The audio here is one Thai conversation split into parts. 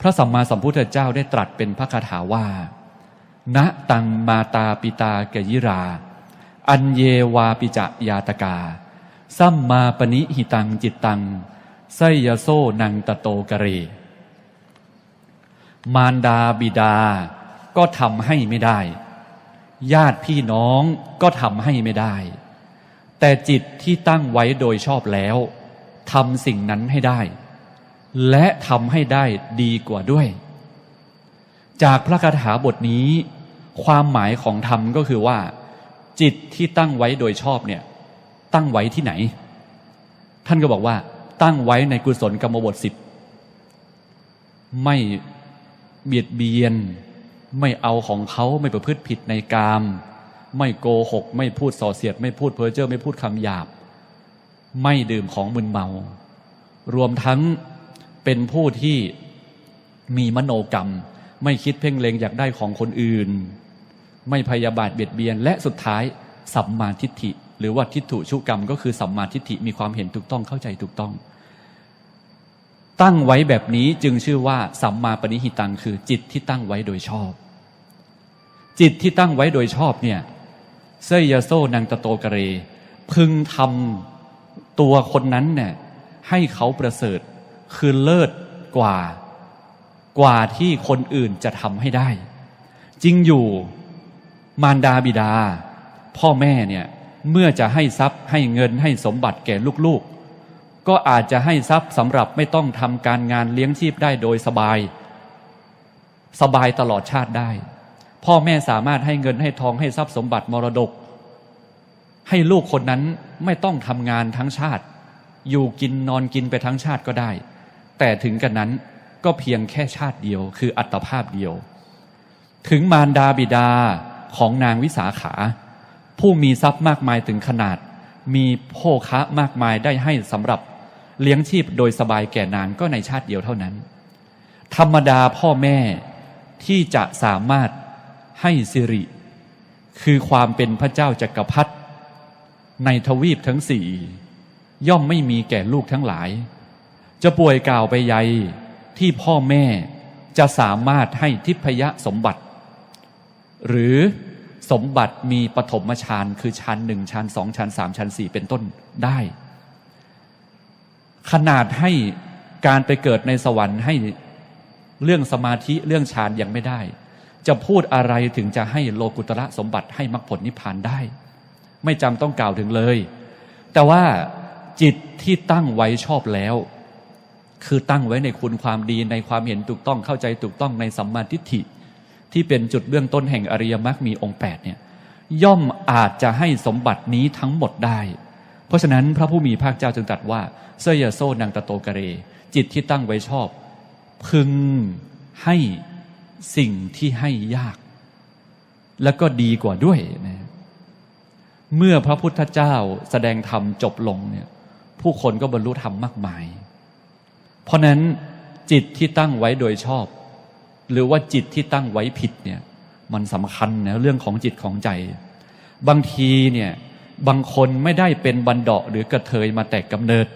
พระสัมมาสัมพุทธเจ้าได้ตรัสเป็นพระคาถาว่า ณตังมาตาปิตาเกยิรา อันเยวาปิจะยาตกา สัมมาปณิหิตังจิตตังไสยโซนังตะโตกะเร มารดาบิดาก็ทำให้ไม่ได้ ญาติพี่น้องก็ทำให้ไม่ได้ แต่จิตที่ตั้งไว้โดยชอบแล้วทำสิ่งนั้นให้ได้ และทำให้ได้ดีกว่าด้วย จากพระคาถาบทนี้ ความหมายของธรรมก็คือว่า จิตที่ตั้งไว้โดยชอบเนี่ย ตั้งไว้ที่ไหน ท่านก็บอกว่า ตั้งไว้ในกุศลกรรมบทสิบไม่เบียดเบียน ไม่เอาของเขาไม่ประพฤติผิดในกาม ไม่โกหก ไม่พูดส่อเสียด ไม่พูดเพ้อเจ้อไม่พูดคำหยาบ ไม่ดื่มของมึนเมา รวมทั้ง เป็นผู้ที่มีมโนกรรม ไม่คิดเพ่งเล็งอยากได้ของคนอื่น ไม่พยาบาทเบียดเบียน และสุดท้ายสัมมาทิฏฐิ หรือว่าทิฏฐุชุกรรม ก็คือสัมมาทิฏฐิมีความเห็นถูกต้องเข้าใจถูกต้อง ตั้งไว้แบบนี้จึงชื่อว่า สัมมาปณิหิตังคือ จิตที่ตั้งไว้โดยชอบ จิตที่ตั้งไว้โดยชอบเนี่ยเซยโซนังตะโตกเร พึงทำตัวคนนั้นเนี่ยให้เขาประเสริฐ คือเลิศกว่า กว่าที่คนอื่นจะทำให้ได้ จริงอยู่มารดาบิดา พ่อแม่เนี่ย เมื่อจะให้ทรัพย์ให้เงินให้สมบัติแก่ลูกๆ ก็อาจจะให้ทรัพย์สำหรับไม่ต้องทำการงานเลี้ยงชีพได้โดยสบาย สบายตลอดชาติได้ พ่อแม่สามารถให้เงินให้ทองให้ทรัพย์สมบัติมรดก ให้ลูกคนนั้นไม่ต้องทำงานทั้งชาติ อยู่กินนอนกินไปทั้งชาติก็ได้ แต่ถึงกันนั้นก็เพียงแค่ชาติเดียวคืออัตภาพเดียว ถึงมารดาบิดาของนางวิสาขา ผู้มีทรัพย์มากมายถึงขนาด มีโภคะมากมายได้ให้สำหรับเลี้ยงชีพโดยสบายแก่นางก็ในชาติเดียวเท่านั้น ธรรมดาพ่อแม่ที่จะสามารถให้สิริ คือความเป็นพระเจ้าจักรพรรดิในทวีปทั้งสี่ย่อมไม่มีแก่ลูกทั้งหลาย จะป่วยกล่าวไปใหญ่ที่พ่อแม่จะสามารถให้ทิพยสมบัติ หรือสมบัติมีปฐมฌานคือฌานหนึ่งฌานสองฌานสามฌานสี่เป็นต้นได้ ขนาดให้การไปเกิดในสวรรค์ให้เรื่องสมาธิเรื่องฌานยังไม่ได้ จะพูดอะไรถึงจะให้โลกุตระสมบัติให้มรรคผลนิพพานได้ ไม่จำต้องกล่าวถึงเลย แต่ว่าจิตที่ตั้งไว้ชอบแล้ว คือตั้งไว้ในคุณความดีในความเห็นถูกต้องเข้าใจถูกต้องในสัมมาทิฏฐิ ที่เป็นจุดเบื้องต้นแห่งอริยมรรคมีองค์8เนี่ยย่อมอาจจะให้สมบัตินี้ทั้งหมดได้ เพราะฉะนั้นพระผู้มีภาคเจ้าจึงตรัสว่าเสยโซนังตะโตกะเร จิตที่ตั้งไว้ชอบ พึงให้สิ่งที่ให้ยาก แล้วก็ดีกว่าด้วยนะเมื่อพระพุทธเจ้าแสดงธรรมจบลงเนี่ยผู้คนก็บรรลุธรรมมากมาย เพราะนั้นจิตที่ตั้งไว้โดยชอบ หรือว่าจิตที่ตั้งไว้ผิดเนี่ย มันสำคัญนะเรื่องของจิตของใจ บางทีเนี่ยบางคนไม่ได้เป็นบันดาหรือกระเทยมาแต่กำเนิด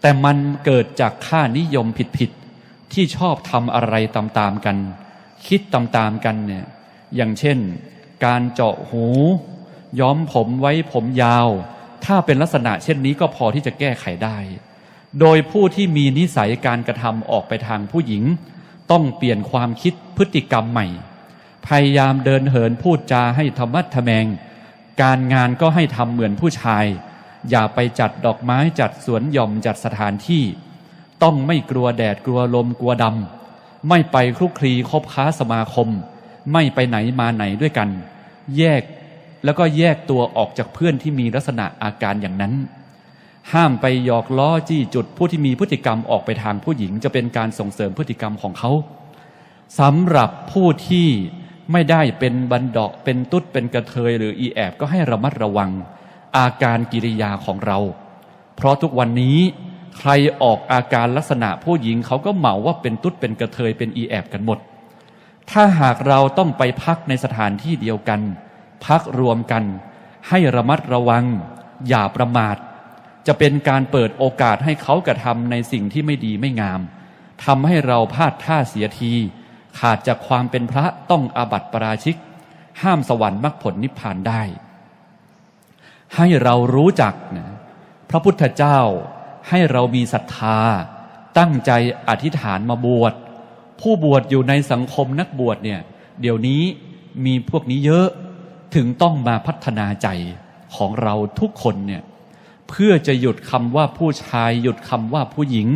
แต่มันเกิดจากค่านิยมผิดๆที่ชอบทำอะไรตามๆกัน คิดตามๆกันเนี่ยอย่างเช่น การเจาะหู ย้อมผมไว้ผมยาว ถ้าเป็นลักษณะเช่นนี้ก็พอที่จะแก้ไขได้ โดยผู้ที่มีนิสัยการกระทำออกไปทางผู้หญิง ต้องเปลี่ยนความคิดพฤติกรรมใหม่ พยายามเดินเหินพูดจาให้ธรรมัดทแมง การงานก็ให้ทำเหมือนผู้ชาย อย่าไปจัดดอกไม้จัดสวนหย่อมจัดสถานที่ ต้องไม่กลัวแดดกลัวลมกลัวดำไม่ไปคลุกคลีคบค้าสมาคม ไม่ไปไหนมาไหนด้วยกัน แยกแล้วก็แยกตัวออกจากเพื่อนที่มีลักษณะอาการอย่างนั้น ห้ามไปหยอกล้อจี้จุดผู้ที่มีพฤติกรรมออกไปทางผู้หญิง จะเป็นการส่งเสริมพฤติกรรมของเขาสำหรับผู้ที่ไม่ได้เป็นบันดาเป็นตุ๊ดเป็นกระเทยหรืออีแอบก็ให้ระมัดระวัง อาการกิริยาของเรา เพราะทุกวันนี้ใครออกอาการลักษณะผู้หญิงเขาก็เหมาว่าเป็นตุ๊ดเป็นกระเทยเป็นอีแอบกันหมด ถ้าหากเราต้องไปพักในสถานที่เดียวกัน พักรวมกัน ให้ระมัดระวัง อย่าประมาท จะเป็นการเปิดโอกาสให้เขากระทำในสิ่งที่ไม่ดีไม่งามทำให้เราพลาดท่าเสียที ขาดจากความเป็นพระต้องอาบัติปราชิก ห้ามสวรรค์มรรคผลนิพพานได้ ให้เรารู้จักนะพระพุทธเจ้าให้เรามีศรัทธา ตั้งใจอธิษฐานมาบวช ผู้บวชอยู่ในสังคมนักบวชเนี่ย เดี๋ยวนี้มีพวกนี้เยอะถึงต้องมาพัฒนาใจของเราทุกคนเนี่ย เพื่อจะหยุดคำว่าผู้ชาย หยุดคำว่าผู้หญิง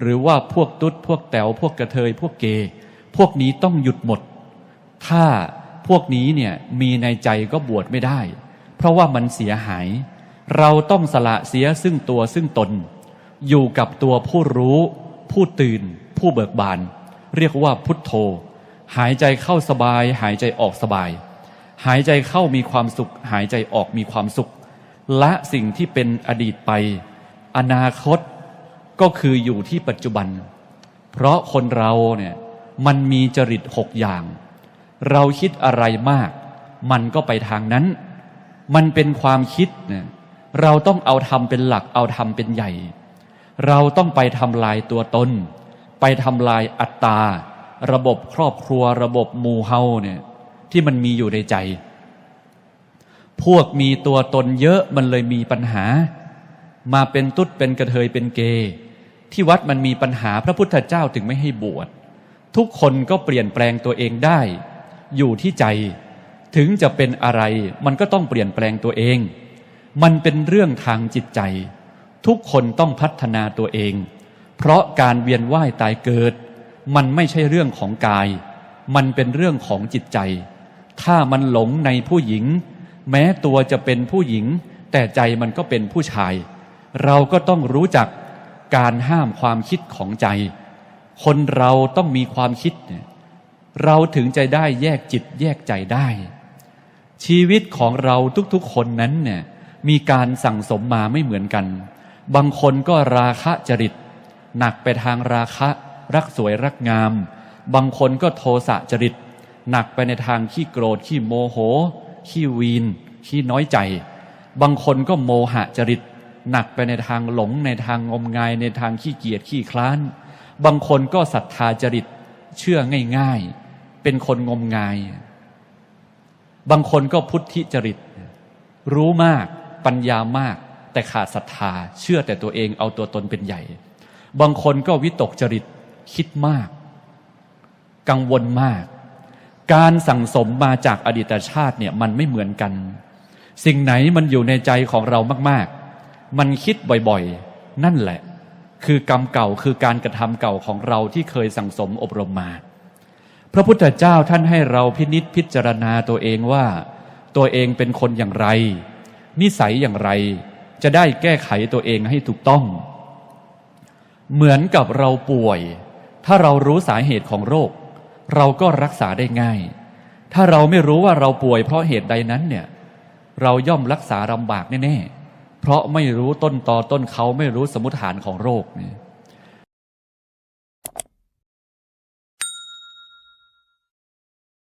หรือว่าพวกตุ๊ด พวกแต๋วพวกกระเทย พวกเกย์พวกนี้ต้องหยุดหมด ถ้าพวกนี้เนี่ยมีในใจก็บวชไม่ได้ เพราะว่ามันเสียหาย เราต้องสละเสียซึ่งตัวซึ่งตน อยู่กับตัวผู้รู้ ผู้ตื่น ผู้เบิกบาน เรียกว่าพุทโธ หายใจเข้าสบาย หายใจออกสบาย หายใจเข้ามีความสุข หายใจออกมีความสุข ละสิ่งที่เป็นอดีตไป อนาคตก็คืออยู่ที่ปัจจุบัน เพราะคนเราเนี่ยมันมีจริตหกอย่าง เราคิดอะไรมาก มันก็ไปทางนั้น มันเป็นความคิดเนี่ยเราต้องเอาทำเป็นหลักเอาทำเป็นใหญ่ เราต้องไปทำลายตัวตน ไปทำลายอัตตา ระบบครอบครัวระบบหมู่เฮาเนี่ยที่มันมีอยู่ในใจ พวกมีตัวตนเยอะมันเลยมีปัญหา มาเป็นตุ๊ดเป็นกระเทยเป็นเกย์ที่วัดมันมีปัญหาพระพุทธเจ้าถึงไม่ให้บวช ทุกคนก็เปลี่ยนแปลงตัวเองได้ อยู่ที่ใจ ถึงจะเป็นอะไร มันก็ต้องเปลี่ยนแปลงตัวเอง มันเป็นเรื่องทางจิตใจ ทุกคนต้องพัฒนาตัวเอง เพราะการเวียนว่ายตายเกิด มันไม่ใช่เรื่องของกาย มันเป็นเรื่องของจิตใจ ถ้ามันหลงในผู้หญิง แม้ตัวจะเป็นผู้หญิง แต่ใจมันก็เป็นผู้ชาย เราก็ต้องรู้จักการห้ามความคิดของใจ คนเราต้องมีความคิด เราถึงใจได้แยกจิตแยกใจได้ ชีวิตของเราทุกๆคนนั้นเนี่ยมีการสั่งสมมาไม่เหมือนกัน บางคนก็ราคะจริต หนักไปทางราคะ รักสวยรักงาม บางคนก็โทสะจริต หนักไปในทางขี้โกรธขี้โมโห ขี้วีน ขี้น้อยใจ บางคนก็โมหะจริต หนักไปในทางหลงในทางงมงาย ในทางขี้เกียจขี้คลาน บางคนก็ศรัทธาจริต เชื่อง่ายๆ เป็นคนงมงาย บางคนก็พุทธิจริต รู้มากปัญญามาก แต่ขาดศรัทธา เชื่อแต่ตัวเองเอาตัวตนเป็นใหญ่ บางคนก็วิตกจริตคิดมาก กังวลมาก การสั่งสมมาจากอดีตชาติเนี่ยมันไม่เหมือนกัน สิ่งไหนมันอยู่ในใจของเรามาก ๆ มันคิดบ่อยๆ นั่นแหละ คือกรรมเก่าคือการกระทำเก่าของเราที่เคยสั่งสมอบรมมา พระพุทธเจ้าท่านให้เราพินิษพิจารณาตัวเองว่า ตัวเองเป็นคนอย่างไร นิสัยอย่างไร จะได้แก้ไขตัวเองให้ถูกต้อง เหมือนกับเราป่วย ถ้าเรารู้สาเหตุของโรค เราก็รักษาได้ง่าย ถ้าเราไม่รู้ว่าเราป่วยเพราะเหตุใดนั้นเนี่ยเราย่อมรักษาลำบากแน่ๆ เพราะไม่รู้ต้นตอต้นเขาไม่รู้สมุฏฐานของโรคเนี่ย